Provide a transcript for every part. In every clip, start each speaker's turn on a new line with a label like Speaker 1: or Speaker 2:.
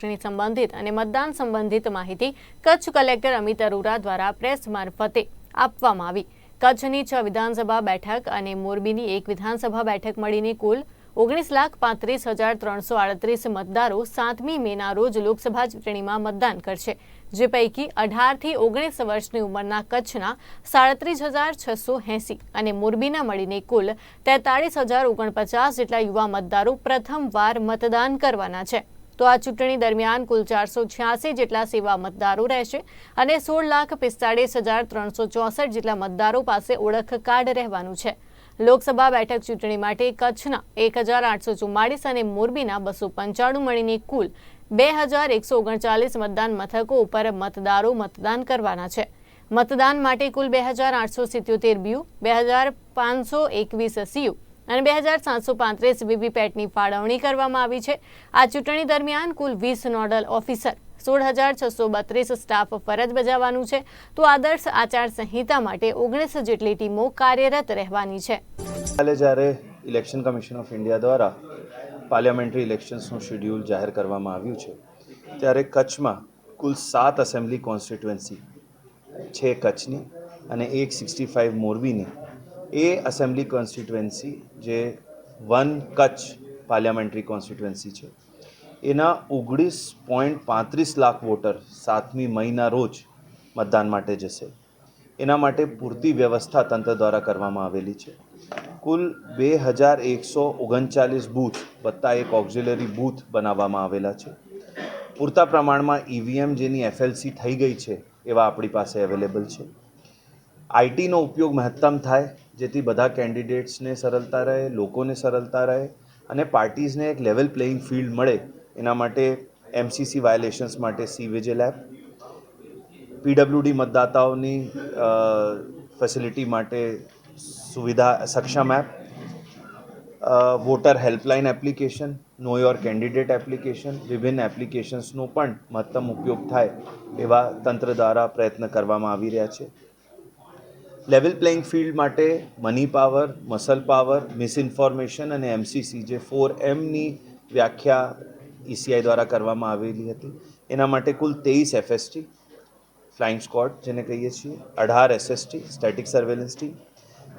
Speaker 1: ચૂંટણી સંબંધિત અને મતદાન સંબંધિત માહિતી કચ્છ કલેક્ટર અમિત અરોરા દ્વારા પ્રેસ મારફતે આપવામાં આવી. કચ્છની છ વિધાનસભા બેઠક અને મોરબીની એક વિધાનસભા બેઠક મળીને કુલ ઓગણીસ લાખ પાંત્રીસ હજાર ત્રણસો આડત્રીસ મતદારો સાતમી મેના રોજ લોકસભા ચૂંટણીમાં મતદાન કરશે, જે પૈકી અઢારથી ઓગણીસ વર્ષની ઉંમરના કચ્છના સાડત્રીસ હજાર છસો એંસી અને મોરબીના મળીને કુલ તેતાળીસ હજાર ઓગણપચાસ જેટલા યુવા મતદારો પ્રથમવાર મતદાન કરવાના છે. તો આ ચૂંટણી દરમિયાન કુલ ચારસો છ્યાસી જેટલા સેવા મતદારો રહેશે અને સોળ લાખ પિસ્તાળીસ હજાર ત્રણસો ચોસઠ જેટલા મતદારો પાસે ઓળખ કાર્ડ રહેવાનું છે. લોકસભા બેઠક ચૂંટણી માટે કચ્છના એક હજાર આઠસો ચુમ્માળીસ અને મોરબીના બસો પંચાણું મળીને કુલ બે હજાર એકસો ઓગણચાલીસ મતદાન મથકો ઉપર મતદારો મતદાન કરવાના છે. મતદાન માટે કુલ બે હજાર આઠસો સિત્યોતેર બ્યુ, બે હજાર પાંચસો એકવીસ સીયુ અને બે હજાર સાતસો પાંત્રીસ વીવીપેટની ફાળવણી કરવામાં આવી છે. આ ચૂંટણી દરમિયાન કુલ વીસ નોડલ ઓફિસર સોળ હજાર છસો બત્રીસ સ્ટાફ ફરજ બજાવવાનું છે. તો આદર્શ આચાર સંહિતા માટે ઓગણીસ જેટલી ટીમો કાર્યરત રહેવાની છે.
Speaker 2: કાલે જ્યારે ઇલેક્શન કમિશન ઓફ ઇન્ડિયા દ્વારા પાર્લિયામેન્ટરી ઇલેક્શન્સનું શેડ્યુલ જાહેર કરવામાં આવ્યું છે, ત્યારે કચ્છમાં કુલ સાત એસેમ્બલી કોન્સ્ટિટ્યુએન્સી છે કચ્છની અને એક સિક્સટી ફાઇવ મોરબીની એ એસેમ્બલી કોન્સ્ટિટ્યુએન્સી જે વન કચ્છ પાર્લિયામેન્ટરી કોન્સ્ટિટ્યુએન્સી છે, એના ઓગણીસ પોઈન્ટ પાંત્રીસ લાખ વોટર સાતમી મહિના રોજ મતદાન માટે જશે. એના માટે પૂરતી વ્યવસ્થા તંત્ર દ્વારા કરવામાં આવેલી છે. કુલ બે હજાર એકસો ઓગણચાલીસ બૂથ વત્તા એક ઓક્ઝિલરી બૂથ બનાવવામાં આવેલા છે. પૂરતા પ્રમાણમાં ઈવીએમ જેની એફએલસી થઈ ગઈ છે એવા આપણી પાસે અવેલેબલ છે. આઈટીનો ઉપયોગ મહત્તમ થાય જેથી બધા કેન્ડિડેટ્સને સરળતા રહે, લોકોને સરળતા રહે અને પાર્ટીઝને એક લેવલ પ્લેઇંગ ફિલ્ડ મળે એના માટે એમસીસી વાયોલેશન્સ માટે સી વિજિલ એપ પીડબ્લ્યુડી મતદાતાઓની ફેસિલિટી માટે સુવિધા, સક્ષમ app voter helpline application know your candidate application વિભિન્ન એપ્લિકેશન્સનો પણ મહત્તમ ઉપયોગ થાય એવા તંત્ર દ્વારા પ્રયત્ન કરવામાં આવી રહ્યા છે. લેવલ પ્લેઇંગ ફિલ્ડ માટે money power, muscle power, misinformation અને એમસીસી જે ફોર એમની વ્યાખ્યા ઈસીઆઈ દ્વારા કરવામાં આવેલી હતી. એના માટે કુલ તેવીસ એફએસટી ફ્લાઇંગ સ્કોડ જેને કહીએ છીએ, અઢાર એસએસટી સ્ટેટિક સર્વેલન્સ ટીમ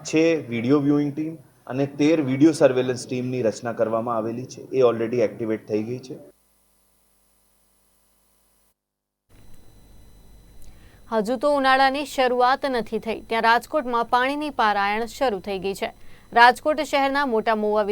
Speaker 2: છે વીડિયો વ્યુઇંગ ટીમ અને તેર વીડિયો સર્વેલન્સ ટીમની રચના કરવામાં આવેલી છે. એ ઓલરેડી એક્ટિવેટ થઈ ગઈ છે.
Speaker 1: હજુ તો ઉનાળાની શરૂઆત નથી થઈ. ત્યાં રાજકોટમાં પાણીની પારાયણ શરૂ થઈ ગઈ છે. રાજકોટ શહેરના મોટા મોવા વિસ્તાર